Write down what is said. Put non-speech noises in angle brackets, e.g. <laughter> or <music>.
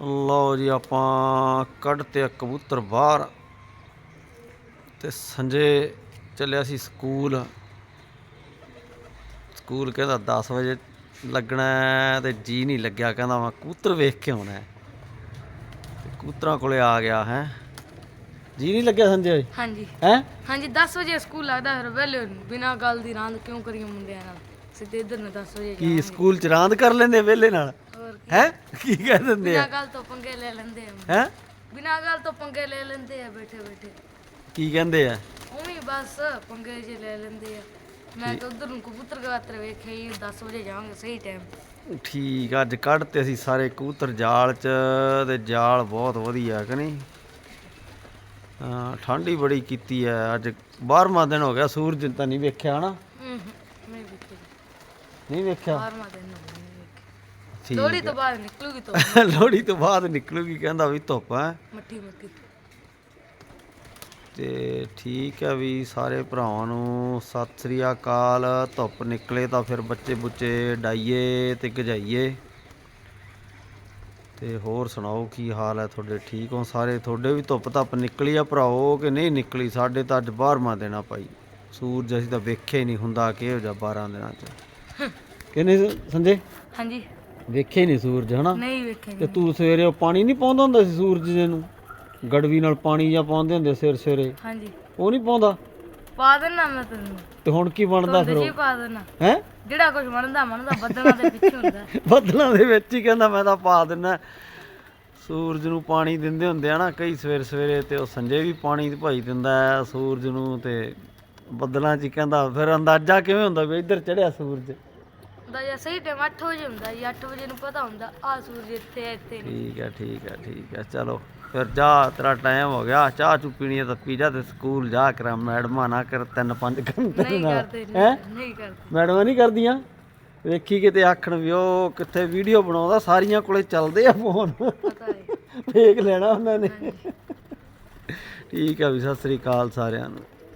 ਲਓ ਜੀ ਆਪਾਂ ਕੱਢਤੇ ਆ ਕਬੂਤਰ ਬਾਹਰ ਤੇ ਸੰਜੇ ਚੱਲਿਆ ਸੀ ਸਕੂਲ। ਸਕੂਲ ਕਹਿੰਦਾ 10 ਵਜੇ ਲੱਗਣਾ ਤੇ ਜੀ ਨਹੀਂ ਲੱਗਿਆ ਕਹਿੰਦਾ ਮੈਂ ਕਬੂਤਰ ਵੇਖ ਕੇ ਆਉਣਾ ਤੇ ਕਬੂਤਰਾਂ ਕੋਲੇ ਆ ਗਿਆ ਹੈ। ਜੀ ਨਹੀਂ ਲੱਗਿਆ ਸੰਜੇ ਹਾਂਜੀ। ਹੈ? ਹਾਂਜੀ 10 ਵਜੇ ਸਕੂਲ ਲੱਗਦਾ ਫਿਰ ਵੇਲੇ ਬਿਨਾਂ ਗੱਲ ਦੀ ਰਾਂਦ ਕਿਉਂ ਕਰੀਏ ਮੁੰਡਿਆਂ ਨਾਲ? ਸਿੱਧੇ ਇੱਧਰ ਨੂੰ 10 ਵਜੇ ਕੀ ਸਕੂਲ ਚ ਰਾਂਦ ਕਰ ਲੈਂਦੇ ਵਿਹਲੇ ਨਾਲ? ਹੈ? ਕੀ ਕਹਿ ਦਿੰਦੇ ਬਿਨਾਂ ਆ ਗੱਲ ਤੋਂ ਪੰਗੇ ਲੈ ਲੈਂਦੇ ਆ। ਹੈ? ਬਿਨਾਂ ਗੱਲ ਤੋਂ ਪੰਗੇ ਲੈ ਲੈਂਦੇ ਆ ਬੈਠੇ ਬੈਠੇ। ਕੀ ਕਹਿੰਦੇ ਆ? ਉਵੇਂ ਬਸ ਪੰਗੇ ਜੇ ਲੈ ਲੈਂਦੇ ਆ। ਮੈਂ ਤਾਂ ਉਧਰ ਨੂੰ ਕਬੂਤਰ ਵੇਖਿਆ ਹੀ 10 ਵਜੇ ਜਾਵਾਂਗੇ ਸਹੀ ਟਾਈਮ ਠੀਕ ਆ, ਅੱਜ ਕੱਢਤੇ ਅਸੀਂ ਸਾਰੇ ਕਬੂਤਰ ਜਾਲ ਚ ਤੇ ਜਾਲ ਬਹੁਤ ਵਧੀਆ ਕਿ ਨਹੀਂ? ਹਾਂ ਠੰਡ ਹੀ ਬੜੀ ਕੀਤੀ ਐ ਅੱਜ 12ਵਾਂ ਦਿਨ ਹੋ ਗਿਆ ਸੂਰਜ ਤਾਂ ਨਹੀਂ ਵੇਖਿਆ ਹਨਾ? ਨਹੀਂ ਵੇਖੀ ਨਹੀਂ ਵੇਖਿਆ? ਬਾਹਰ ਮਾ ਦਿਨ। ਵੇਖੀ ਠੀਕ ਲੋੜੀ ਤੋਂ ਬਾਅਦ ਨਿਕਲੂਗੀ ਤੋਂ <laughs> ਲੋਹੜੀ ਤੋਂ ਬਾਅਦ ਨਿਕਲੂਗੀ ਕਹਿੰਦਾ ਵੀ ਧੁੱਪ ਹੈ। ਮੱਠੀ ਮੱਠੀ। ਤੇ ਠੀਕ ਹੈ ਵੀ ਸਾਰੇ ਭਰਾਵਾਂ ਨੂੰ ਸਤਿ ਸ੍ਰੀ ਅਕਾਲ। ਧੁੱਪ ਨਿਕਲੇ ਤਾਂ ਫਿਰ ਬੱਚੇ ਬੁੱਚੇ ਡਾਈਏ ਤੇ ਗਜਾਈਏ। ਤੇ ਹੋਰ ਸੁਣਾਓ ਕੀ ਹਾਲ ਹੈ ਤੁਹਾਡੇ? ਠੀਕ ਹੋ ਸਾਰੇ? ਤੁਹਾਡੇ ਵੀ ਧੁੱਪ ਧੱਪ ਨਿਕਲੀ ਆ ਭਰਾਓ ਕਿ ਨਹੀਂ ਨਿਕਲੀ? ਸਾਡੇ ਤਾਂ ਅੱਜ 12ਵਾਂ ਦੇਣਾ ਭਾਈ। ਸੂਰਜ ਅਸੀਂ ਤਾਂ ਵੇਖਿਆ ਹੀ ਨਹੀਂ ਹੁੰਦਾ ਕਿਹੋ ਜਿਹਾ 12 ਦਿਨਾਂ ਚ। ਕਿੰਨੇ ਸੰਜੇ? ਹਾਂਜੀ। ਵੇਖਿਆ ਹੀ ਨਹੀਂ ਸੂਰਜ ਹਨਾ? ਨਹੀਂ ਵੇਖੇ ਤੇ ਤੂੰ ਸਵੇਰੇ ਉਹ ਪਾਣੀ ਨਹੀਂ ਪਾਉਂਦਾ ਹੁੰਦਾ ਸੀ ਸੂਰਜ ਜੀ ਨੂੰ? ਗੜਵੀ ਨਾਲ ਪਾਣੀ ਜਾਂ ਪਾਉਂਦੇ ਹੁੰਦੇ ਸਿਰ ਸਵੇਰੇ ਹਾਂਜੀ। ਉਹ ਨਹੀਂ ਪਾਉਂਦਾ? ਪਾ ਦੇਣਾ ਮੈਂ ਤੈਨੂੰ। ਤੇ ਹੁਣ ਕੀ ਬਣਦਾ ਫਿਰ ਉਹ? ਪਾ ਦੇਣਾ ਹੈ? ਜਿਹੜਾ ਕੁਝ ਬਣਦਾ ਬਣਦਾ ਬੱਦਲਾਂ ਦੇ ਪਿੱਛੇ ਹੁੰਦਾ। <laughs> ਬੱਦਲਾਂ ਦੇ ਵਿੱਚ ਹੀ ਕਹਿੰਦਾ ਮੈਂ ਤਾਂ ਪਾ ਦਿੰਨਾ ਸੂਰਜ ਨੂੰ ਪਾਣੀ ਦਿੰਦੇ ਹੁੰਦੇ ਆ ਨਾ ਕਈ ਸਵੇਰ ਸਵੇਰੇ ਤੇ ਉਹ ਸੰਜੇ ਵੀ ਪਾਣੀ ਭਾਈ ਦਿੰਦਾ ਹੈ ਸੂਰਜ ਨੂੰ ਤੇ ਬੱਦਲਾਂ 'ਚ ਕਹਿੰਦਾ ਫਿਰ ਅੰਦਾਜ਼ਾ ਕਿਵੇਂ ਹੁੰਦਾ ਵੀ ਇੱਧਰ ਚੜਿਆ ਸੂਰਜ? ਦਾ ਜਾਂ ਸਹੀ ਟਾਈਮ 8 ਵਜੇ ਹੁੰਦਾ ਜੀ 8 ਵਜੇ ਨੂੰ ਪਤਾ ਹੁੰਦਾ ਆ ਸੂਰਜ ਇੱਥੇ ਹੈ, ਇੱਥੇ ਨਹੀਂ। ਠੀਕ ਹੈ ਠੀਕ ਹੈ ਠੀਕ ਹੈ ਚਲੋ ਫਿਰ ਜਾ ਤੇਰਾ ਟਾਈਮ ਹੋ ਗਿਆ। ਚਾਹ ਚੁ ਪੀਣੀ ਹੈ ਤਾਂ ਪੀ ਜਾ ਤੇ ਸਕੂਲ ਜਾ ਕਰ। ਮੈਡਮਾਂ ਨਾ ਕਰ ਤਿੰਨ ਪੰਜ ਘੰਟੇ ਨਹੀਂ ਕਰਦੇ ਹੈ? ਨਹੀਂ ਨਹੀਂ ਕਰਦੇ। ਮੈਡਮਾਂ ਨਹੀਂ ਕਰਦੀਆਂ? ਵੇਖੀ ਕਿਤੇ ਆਖਣ ਵੀ ਉਹ ਕਿੱਥੇ ਵੀਡੀਓ ਬਣਾਉਂਦਾ ਸਾਰੀਆਂ ਕੋਲੇ ਚੱਲਦੇ ਆ ਫੋਨ ਪਤਾ ਹੈ ਦੇਖ ਲੈਣਾ ਉਹਨਾਂ ਨੇ। ਠੀਕ ਆ ਵੀ ਸਤਿ ਸ੍ਰੀ ਅਕਾਲ ਸਾਰਿਆਂ ਨੂੰ।